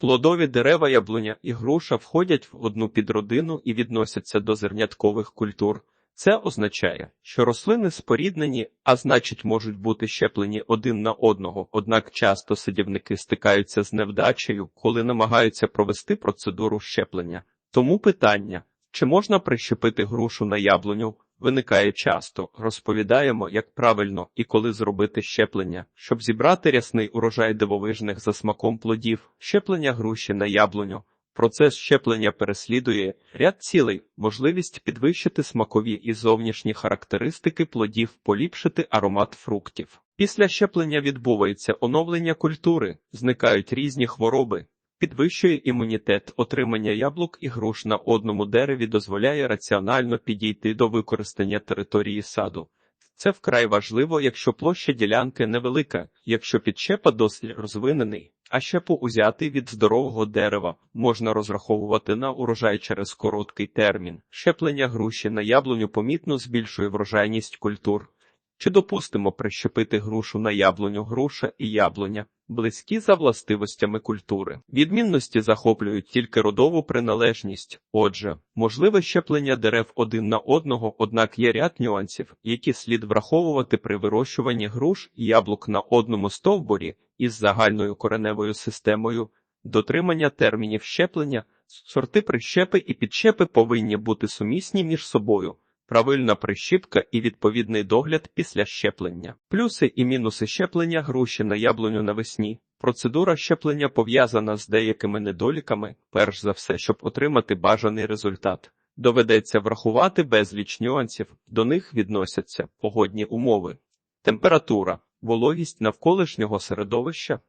Плодові дерева яблуня і груша входять в одну підродину і відносяться до зерняткових культур. Це означає, що рослини споріднені, а значить можуть бути щеплені один на одного. Однак часто садівники стикаються з невдачею, коли намагаються провести процедуру щеплення. Тому питання, чи можна прищепити грушу на яблуню, виникає часто. Розповідаємо, як правильно і коли зробити щеплення, щоб зібрати рясний урожай дивовижних за смаком плодів, щеплення груші на яблуню. Процес щеплення переслідує ряд цілей, можливість підвищити смакові і зовнішні характеристики плодів, поліпшити аромат фруктів. Після щеплення відбувається оновлення культури, зникають різні хвороби, підвищує імунітет, отримання яблук і груш на одному дереві дозволяє раціонально підійти до використання території саду. Це вкрай важливо, якщо площа ділянки невелика, якщо підщепа досить розвинений, а щепу узяти від здорового дерева можна розраховувати на урожай через короткий термін. Щеплення груші на яблуню помітно збільшує врожайність культур. Чи допустимо прищепити грушу на яблуню груша і яблуня, близькі за властивостями культури. Відмінності захоплюють тільки родову приналежність. Отже, можливе щеплення дерев один на одного, однак є ряд нюансів, які слід враховувати при вирощуванні груш і яблук на одному стовбурі із загальною кореневою системою, дотримання термінів щеплення, сорти прищепи і підщепи повинні бути сумісні між собою правильна прищіпка і відповідний догляд після щеплення. Плюси і мінуси щеплення груші на яблуню навесні. Процедура щеплення пов'язана з деякими недоліками, перш за все, щоб отримати бажаний результат. Доведеться врахувати безліч нюансів, до них відносяться погодні умови, температура, вологість навколишнього середовища,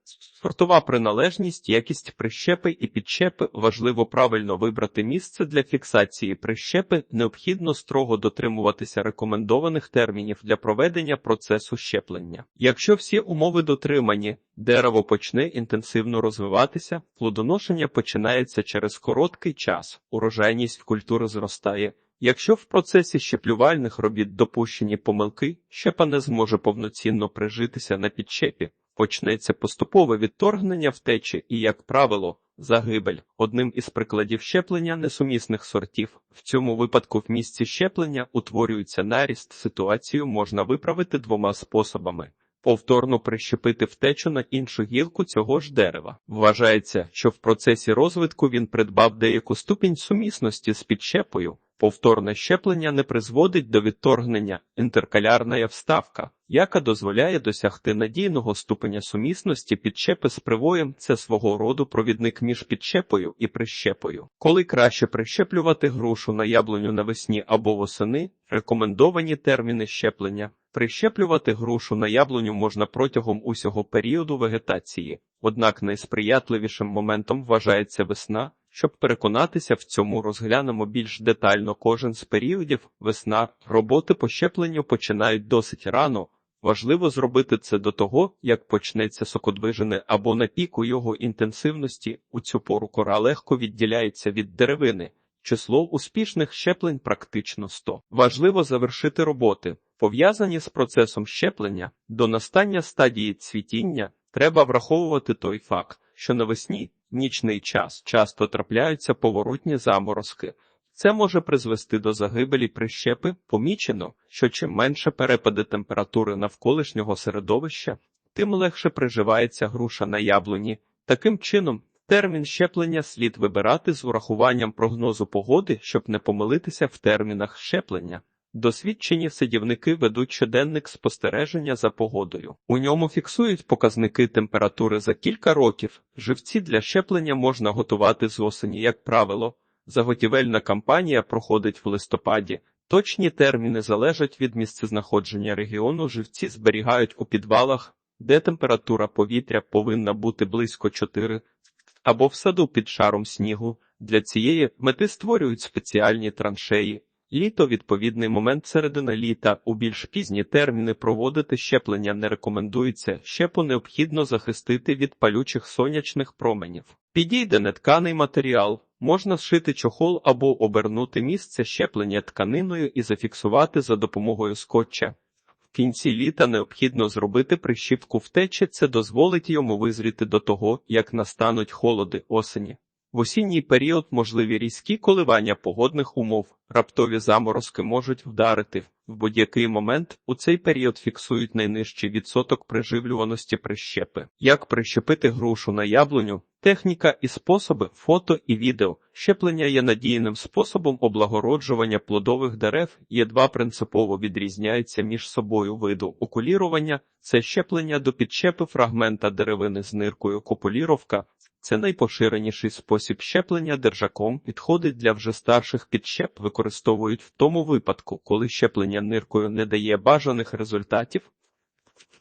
сортова приналежність, якість прищепи і підщепи. Важливо правильно вибрати місце для фіксації прищепи, необхідно строго дотримуватися рекомендованих термінів для проведення процесу щеплення. Якщо всі умови дотримані, дерево почне інтенсивно розвиватися, плодоношення починається через короткий час, урожайність культури зростає. Якщо в процесі щеплювальних робіт допущені помилки, щепа не зможе повноцінно прижитися на підщепі, почнеться поступове відторгнення втечі і, як правило, загибель. Одним із прикладів щеплення несумісних сортів. В цьому випадку в місці щеплення утворюється наріст. Ситуацію можна виправити двома способами. Повторно прищепити втечу на іншу гілку цього ж дерева. Вважається, що в процесі розвитку він придбав деяку ступінь сумісності з підщепою. Повторне щеплення не призводить до відторгнення інтеркалярна вставка, яка дозволяє досягти надійного ступеня сумісності підщепи з привоєм. Це свого роду провідник між підщепою і прищепою. Коли краще прищеплювати грушу на яблуню навесні або восени, рекомендовані терміни щеплення. Прищеплювати грушу на яблуню можна протягом усього періоду вегетації, однак найсприятливішим моментом вважається весна. Щоб переконатися в цьому, розглянемо більш детально кожен з періодів весна. Роботи по щепленню починають досить рано. Важливо зробити це до того, як почнеться сокодвижене або на піку його інтенсивності. У цю пору кора легко відділяється від деревини. Число успішних щеплень практично 100. Важливо завершити роботи, пов'язані з процесом щеплення до настання стадії цвітіння. Треба враховувати той факт, що навесні нічний час часто трапляються поворотні заморозки. Це може призвести до загибелі прищепи. Помічено, що чим менше перепади температури навколишнього середовища, тим легше приживається груша на яблуні. Таким чином, термін щеплення слід вибирати з урахуванням прогнозу погоди, щоб не помилитися в термінах щеплення. Досвідчені садівники ведуть щоденник спостереження за погодою. У ньому фіксують показники температури за кілька років. Живці для щеплення можна готувати з осені, як правило. Заготівельна кампанія проходить в листопаді. Точні терміни залежать від місцезнаходження регіону. Живці зберігають у підвалах, де температура повітря повинна бути близько 4 або в саду під шаром снігу. Для цієї мети створюють спеціальні траншеї. Літо відповідний момент середина літа у більш пізні терміни проводити щеплення не рекомендується. Щепу необхідно захистити від палючих сонячних променів. Підійде нетканий матеріал, можна зшити чохол або обернути місце щеплення тканиною і зафіксувати за допомогою скотча. В кінці літа необхідно зробити прищіпку втечі, це дозволить йому визріти до того, як настануть холоди осені. В осінній період можливі різкі коливання погодних умов, раптові заморозки можуть вдарити. В будь-який момент у цей період фіксують найнижчий відсоток приживлюваності прищепи. Як прищепити грушу на яблуню? Техніка і способи фото і відео. Щеплення є надійним способом облагороджування плодових дерев. Є два принципово відрізняються між собою виду окулірування. Це щеплення до підщепи фрагмента деревини з ниркою копуліровка. Це найпоширеніший спосіб щеплення держаком. Підходить для вже старших підщеп використовують в тому випадку, коли щеплення ниркою не дає бажаних результатів.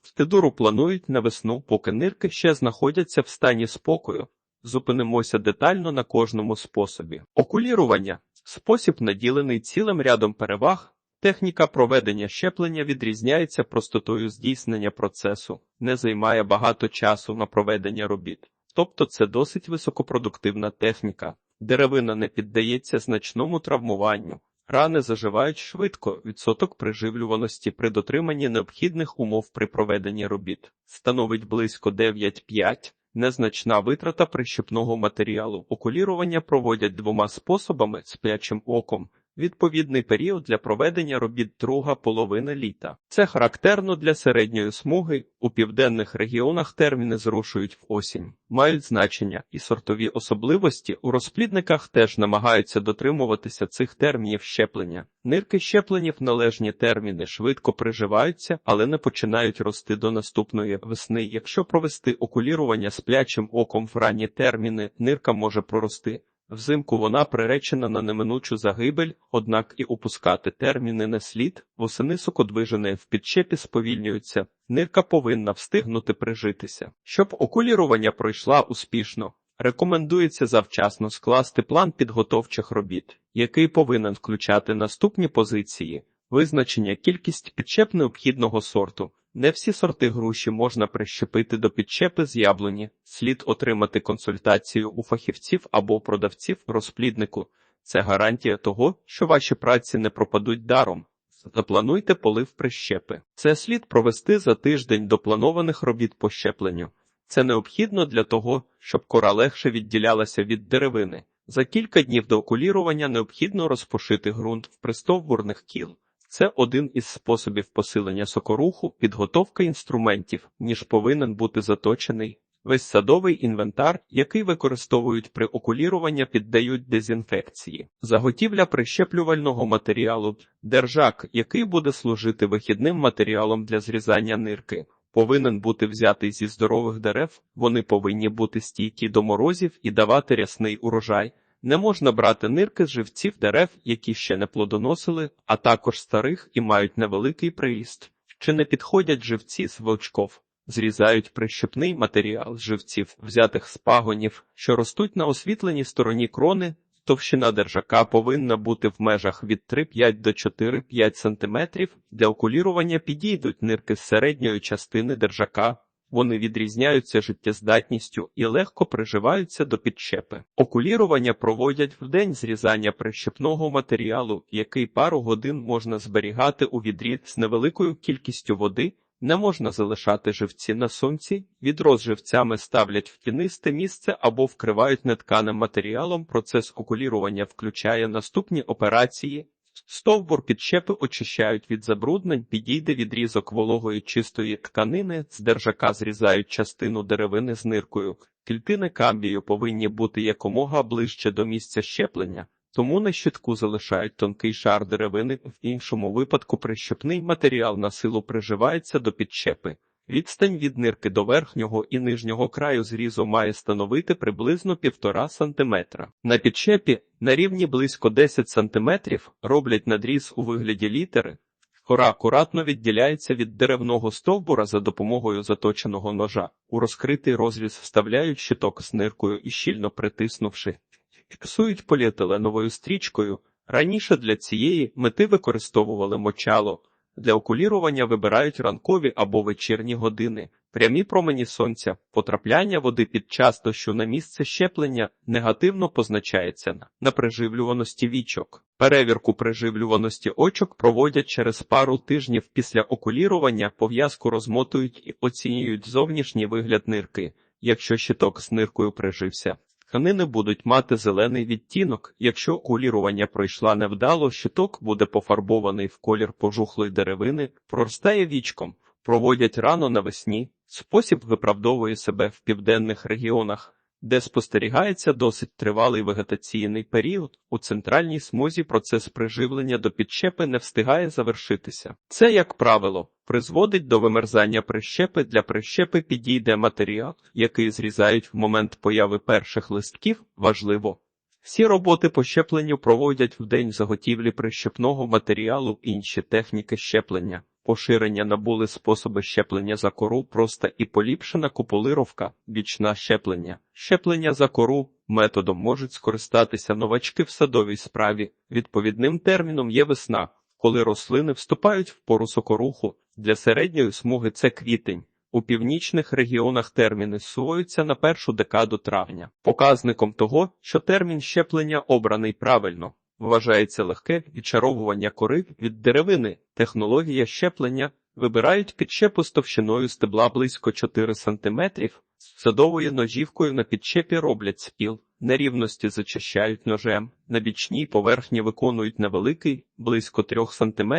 Стедуру планують на весну, поки нирки ще знаходяться в стані спокою. Зупинимося детально на кожному способі. Окулірування спосіб наділений цілим рядом переваг. Техніка проведення щеплення відрізняється простотою здійснення процесу, не займає багато часу на проведення робіт. Тобто це досить високопродуктивна техніка. Деревина не піддається значному травмуванню. Рани заживають швидко, відсоток приживлюваності при дотриманні необхідних умов при проведенні робіт становить близько 9,5. Незначна витрата прищепного матеріалу. Окулірування проводять двома способами сплячим оком. Відповідний період для проведення робіт друга половина літа. Це характерно для середньої смуги. У південних регіонах терміни зрушують в осінь, мають значення і сортові особливості. У розплідниках теж намагаються дотримуватися цих термінів щеплення. Нирки щеплені в належні терміни швидко приживаються, але не починають рости до наступної весни. Якщо провести окулірування сплячим оком в ранні терміни, нирка може прорости. Взимку вона приречена на неминучу загибель, однак і опускати терміни не слід, восени сокодвижини в підчепі сповільнюються, нирка повинна встигнути прижитися. Щоб окулірування пройшла успішно, рекомендується завчасно скласти план підготовчих робіт, який повинен включати наступні позиції, визначення кількість підчеп необхідного сорту. Не всі сорти груші можна прищепити до підчепи з яблуні, слід отримати консультацію у фахівців або продавців розпліднику. Це гарантія того, що ваші праці не пропадуть даром. Заплануйте полив прищепи. Це слід провести за тиждень до планованих робіт по щепленню. Це необхідно для того, щоб кора легше відділялася від деревини. За кілька днів до окулірування необхідно розпошити ґрунт в пристовбурних кіл. Це один із способів посилення сокоруху, підготовка інструментів, ніж повинен бути заточений. Весь садовий інвентар, який використовують при окуліруванні, піддають дезінфекції. Заготівля прищеплювального матеріалу, держак, який буде служити вихідним матеріалом для зрізання нирки, повинен бути взятий зі здорових дерев, вони повинні бути стійкі до морозів і давати рясний урожай. Не можна брати нирки з живців дерев, які ще не плодоносили, а також старих і мають невеликий приріст. Чи не підходять живці з волчков? Зрізають прищепний матеріал з живців, взятих з пагонів, що ростуть на освітленій стороні крони. Товщина держака повинна бути в межах від 3,5 до 4,5 см. Для окулірування підійдуть нирки з середньої частини держака. Вони відрізняються життєздатністю і легко приживаються до підщепи. Окулірування проводять в день зрізання прищепного матеріалу, який пару годин можна зберігати у відрі з невеликою кількістю води. Не можна залишати живці на сонці, відро з живцями ставлять в тінисте місце або вкривають нетканим матеріалом. Процес окулірування включає наступні операції. Стовбур підщепи очищають від забруднень, підійде відрізок вологої чистої тканини, з держака зрізають частину деревини з ниркою. Клітини камбію повинні бути якомога ближче до місця щеплення, тому на щитку залишають тонкий шар деревини, в іншому випадку прищепний матеріал на силу приживається до підщепи. Відстань від нирки до верхнього і нижнього краю зрізу має становити приблизно 1,5 см. На підчепі на рівні близько 10 см роблять надріз у вигляді літери. Кора акуратно відділяється від деревного стовбура за допомогою заточеного ножа. У розкритий розріз вставляють щиток з ниркою і щільно притиснувши, фіксують поліетиленовою стрічкою. Раніше для цієї мети використовували мочало. Для окулірування вибирають ранкові або вечірні години. Прямі промені сонця, потрапляння води під час дощу на місце щеплення негативно позначається на, приживлюваності вічок. Перевірку приживлюваності очок проводять через пару тижнів після окулірування, пов'язку розмотують і оцінюють зовнішній вигляд нирки. Якщо щиток з ниркою прижився, тканини будуть мати зелений відтінок. Якщо окулірування пройшла невдало, щиток буде пофарбований в колір пожухлої деревини, проростає вічком, проводять рано навесні. Спосіб виправдовує себе в південних регіонах, де спостерігається досить тривалий вегетаційний період. У центральній смузі процес приживлення до підщепи не встигає завершитися. Це, як правило, призводить до вимерзання прищепи. Для прищепи підійде матеріал, який зрізають в момент появи перших листків. Важливо. Всі роботи по щепленню проводять в день заготівлі прищепного матеріалу інші техніки щеплення. Поширення набули способи щеплення за кору, проста і поліпшена куполировка, бічна щеплення. Щеплення за кору методом можуть скористатися новачки в садовій справі. Відповідним терміном є весна, коли рослини вступають в пору сокоруху. Для середньої смуги це квітень. У північних регіонах терміни суваються на першу декаду травня. Показником того, що термін щеплення обраний правильно, вважається легке відчаровування кори від деревини. Технологія щеплення вибирають підщепу з товщиною стебла близько 4 см. З садовою ножівкою на підщепі роблять спіл. Нерівності зачищають ножем, на бічній поверхні виконують невеликий, близько 3 см,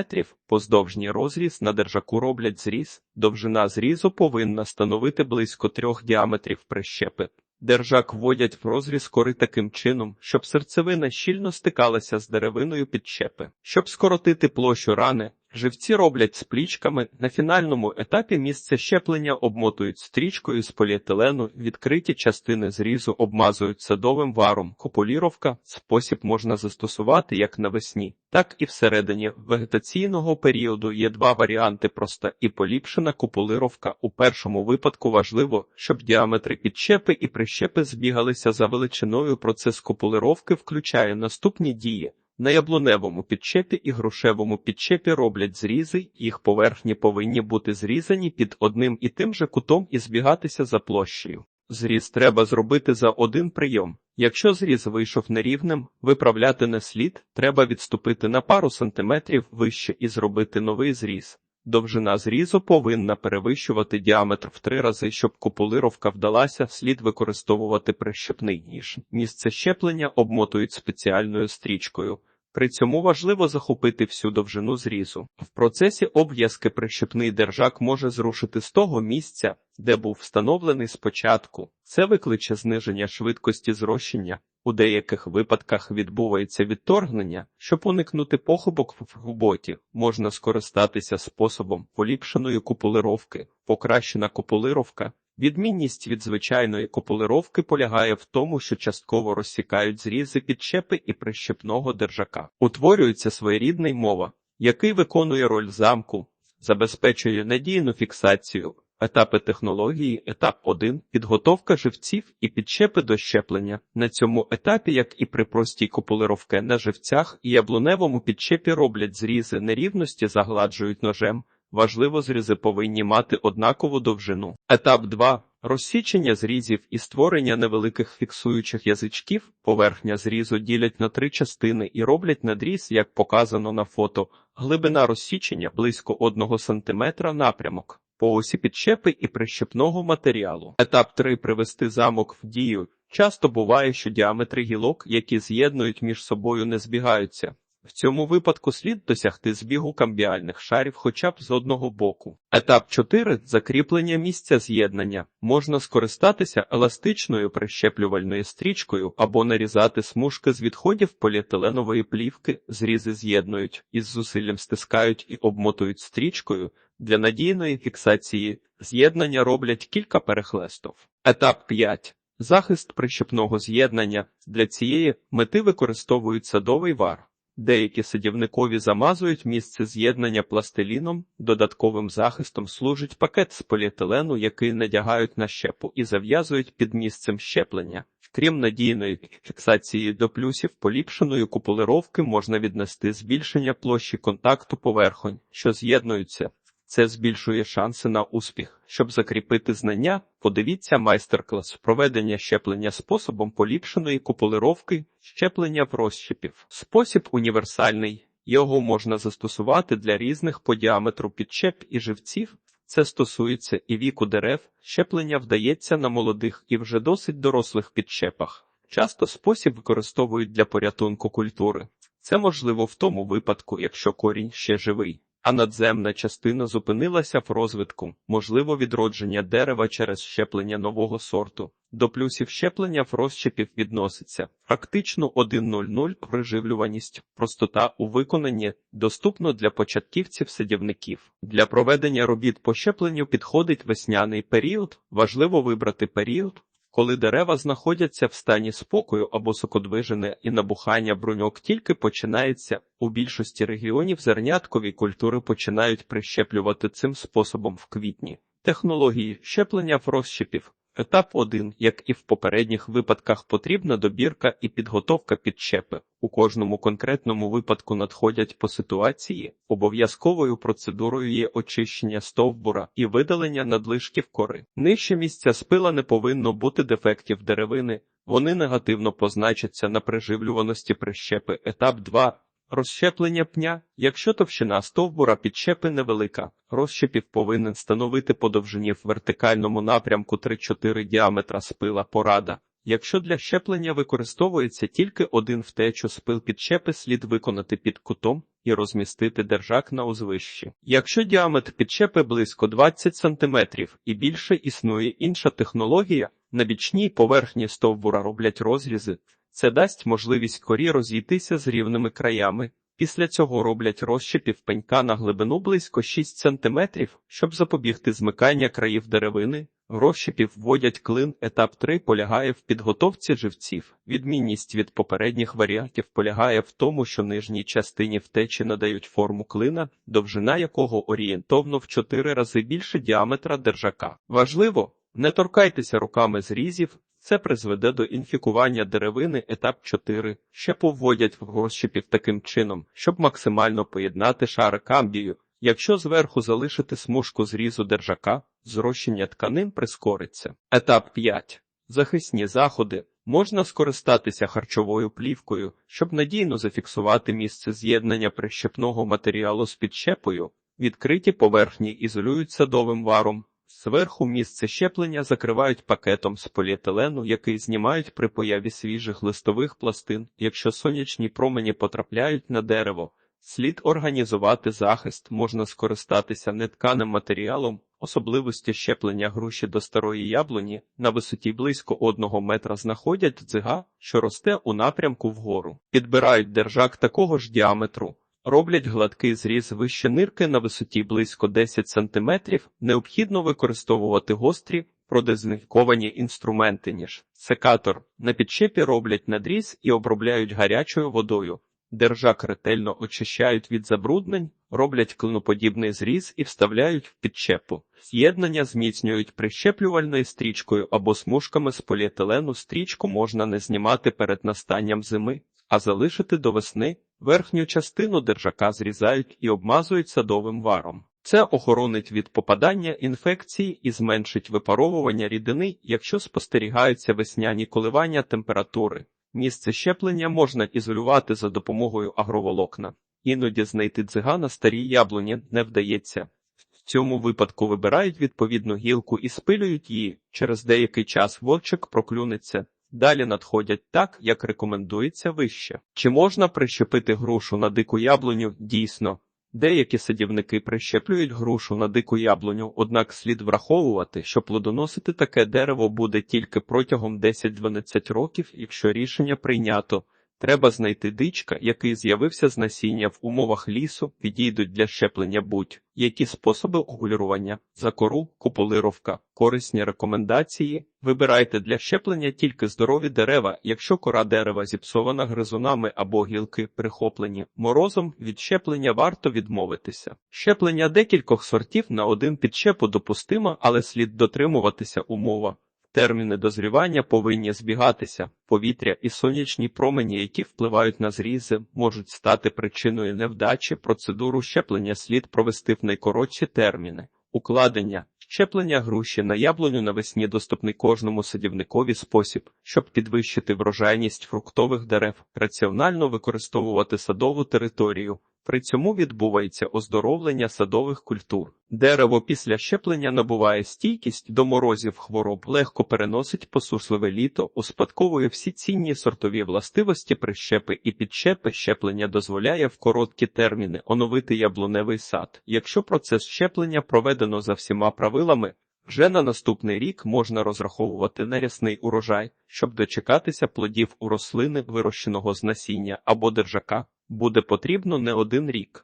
поздовжній розріз на держаку роблять зріз, довжина зрізу повинна становити близько 3 діаметрів прищепи. Держак вводять в розріз кори таким чином, щоб серцевина щільно стикалася з деревиною підщепи. Щоб скоротити площу рани, живці роблять з плічками. На фінальному етапі місце щеплення обмотують стрічкою з поліетилену, відкриті частини зрізу обмазують садовим варом. Копуліровка спосіб можна застосувати як навесні, так і всередині вегетаційного періоду є два варіанти проста і поліпшена купулировка. У першому випадку важливо, щоб діаметри підщепи і прищепи збігалися за величиною. Процес купулировки включає наступні дії. На яблуневому підчепі і грушевому підчепі роблять зрізи, їх поверхні повинні бути зрізані під одним і тим же кутом і збігатися за площею. Зріз треба зробити за один прийом. Якщо зріз вийшов нерівним, виправляти не слід, треба відступити на пару сантиметрів вище і зробити новий зріз. Довжина зрізу повинна перевищувати діаметр в три рази, щоб купулировка вдалася, слід використовувати прищепний ніж. Місце щеплення обмотують спеціальною стрічкою. При цьому важливо захопити всю довжину зрізу. В процесі обв'язки прищепний держак може зрушити з того місця, де був встановлений спочатку. Це викличе зниження швидкості зрощення. У деяких випадках відбувається відторгнення. Щоб уникнути похибок в роботі, можна скористатися способом поліпшеної купулировки. Покращена купулировка Відмінність від звичайної копулировки полягає в тому, що частково розсікають зрізи підчепи і прищепного держака. Утворюється своєрідний мова, який виконує роль замку, забезпечує надійну фіксацію, етапи технології, етап 1 – підготовка живців і підчепи до щеплення. На цьому етапі, як і при простій копулировки на живцях і яблуневому підчепі роблять зрізи нерівності, загладжують ножем. Важливо, зрізи повинні мати однакову довжину. Етап 2. Розсічення зрізів і створення невеликих фіксуючих язичків. Поверхня зрізу ділять на три частини і роблять надріз, як показано на фото. Глибина розсічення близько 1 см напрямок. По осі підщепи і прищепного матеріалу. Етап 3. Привести замок в дію. Часто буває, що діаметри гілок, які з'єднують між собою, не збігаються. В цьому випадку слід досягти збігу камбіальних шарів хоча б з одного боку. Етап 4. закріплення місця з'єднання. Можна скористатися еластичною прищеплювальною стрічкою або нарізати смужки з відходів поліетиленової плівки, зрізи з'єднують, із зусиллям стискають і обмотують стрічкою. Для надійної фіксації з'єднання роблять кілька перехлестов. Етап 5. Захист прищепного з'єднання. Для цієї мети використовують садовий вар. Деякі садівникові замазують місце з'єднання пластиліном, додатковим захистом служить пакет з поліетилену, який надягають на щепу і зав'язують під місцем щеплення. Крім надійної фіксації до плюсів поліпшеної купулировки можна віднести збільшення площі контакту поверхонь, що з'єднуються. Це збільшує шанси на успіх. Щоб закріпити знання, подивіться майстер-клас проведення щеплення способом поліпшеної куполировки, щеплення в розщепів. Спосіб універсальний. Його можна застосувати для різних по діаметру підчеп і живців. Це стосується і віку дерев, щеплення вдається на молодих і вже досить дорослих підчепах. Часто спосіб використовують для порятунку культури. Це можливо в тому випадку, якщо корінь ще живий, а надземна частина зупинилася в розвитку, можливо відродження дерева через щеплення нового сорту. До плюсів щеплення в розщепів відноситься практично 1.00 приживлюваність, простота у виконанні, доступно для початківців-садівників. Для проведення робіт по щепленню підходить весняний період, важливо вибрати період, коли дерева знаходяться в стані спокою або сокодвижене і набухання бруньок тільки починається, у більшості регіонів зерняткові культури починають прищеплювати цим способом в квітні. Технології щеплення в розщепів Етап 1. Як і в попередніх випадках, потрібна добірка і підготовка підчепи. У кожному конкретному випадку надходять по ситуації. Обов'язковою процедурою є очищення стовбура і видалення надлишків кори. Нижче місця спила не повинно бути дефектів деревини. Вони негативно позначаться на приживлюваності прищепи. Етап 2. Розщеплення пня. Якщо товщина стовбура підщепи невелика, розщепів повинен становити по довжині в вертикальному напрямку 3-4 діаметра спила порада. Якщо для щеплення використовується тільки один втечу спил підщепи, слід виконати під кутом і розмістити держак на узвищі. Якщо діаметр підщепи близько 20 см і більше існує інша технологія, на бічній поверхні стовбура роблять розрізи. Це дасть можливість корі розійтися з рівними краями. Після цього роблять розщепів пенька на глибину близько 6 см, щоб запобігти змикання країв деревини. В розщепів вводять клин. Етап 3 полягає в підготовці живців. Відмінність від попередніх варіантів полягає в тому, що нижній частині втечі надають форму клина, довжина якого орієнтовно в 4 рази більше діаметра держака. Важливо, не торкайтеся руками зрізів, це призведе до інфікування деревини етап 4, ще поводять в розщепів таким чином, щоб максимально поєднати шари камбію. Якщо зверху залишити смужку зрізу держака, зрощення тканин прискориться. Етап 5. Захисні заходи. Можна скористатися харчовою плівкою, щоб надійно зафіксувати місце з'єднання прищепного матеріалу з підщепою. Відкриті поверхні ізолюють садовим варом, Зверху місце щеплення закривають пакетом з поліетилену, який знімають при появі свіжих листових пластин. Якщо сонячні промені потрапляють на дерево, слід організувати захист, можна скористатися нетканим матеріалом, особливості щеплення груші до старої яблуні на висоті близько одного метра знаходять дзига, що росте у напрямку вгору. Підбирають держак такого ж діаметру. Роблять гладкий зріз вище нирки на висоті близько 10 см, необхідно використовувати гострі, продезінфіковані інструменти, ніж секатор. На підчепі роблять надріз і обробляють гарячою водою. Держак ретельно очищають від забруднень, роблять клиноподібний зріз і вставляють в підчепу. З'єднання зміцнюють прищеплювальною стрічкою або смужками з поліетилену стрічку можна не знімати перед настанням зими, а залишити до весни. Верхню частину держака зрізають і обмазують садовим варом. Це охоронить від попадання інфекції і зменшить випаровування рідини, якщо спостерігаються весняні коливання температури. Місце щеплення можна ізолювати за допомогою агроволокна. Іноді знайти дзига на старій яблуні не вдається. В цьому випадку вибирають відповідну гілку і спилюють її. Через деякий час вовчик проклюнеться. Далі надходять так, як рекомендується вище. Чи можна прищепити грушу на дику яблуню? Дійсно. Деякі садівники прищеплюють грушу на дику яблуню, однак слід враховувати, що плодоносити таке дерево буде тільки протягом 10-12 років, якщо рішення прийнято. Треба знайти дичка, який з'явився з насіння в умовах лісу, підійдуть для щеплення будь-які способи огулювання, за кору, куполировка, корисні рекомендації. Вибирайте для щеплення тільки здорові дерева, якщо кора дерева зіпсована гризунами або гілки прихоплені морозом, від щеплення варто відмовитися. Щеплення декількох сортів на один підщепу допустимо, але слід дотримуватися умова. Терміни дозрівання повинні збігатися. Повітря і сонячні промені, які впливають на зрізи, можуть стати причиною невдачі. Процедуру щеплення слід провести в найкоротші терміни. Укладення щеплення груші на яблуню навесні доступний кожному садівникові спосіб, щоб підвищити врожайність фруктових дерев, раціонально використовувати садову територію. При цьому відбувається оздоровлення садових культур. Дерево після щеплення набуває стійкість до морозів хвороб, легко переносить посушливе літо, успадковує всі цінні сортові властивості прищепи і підщепи. Щеплення дозволяє в короткі терміни оновити яблуневий сад. Якщо процес щеплення проведено за всіма правилами, вже на наступний рік можна розраховувати на рясний урожай, щоб дочекатися плодів у рослини, вирощеного з насіння або держака. Буде потрібно не один рік.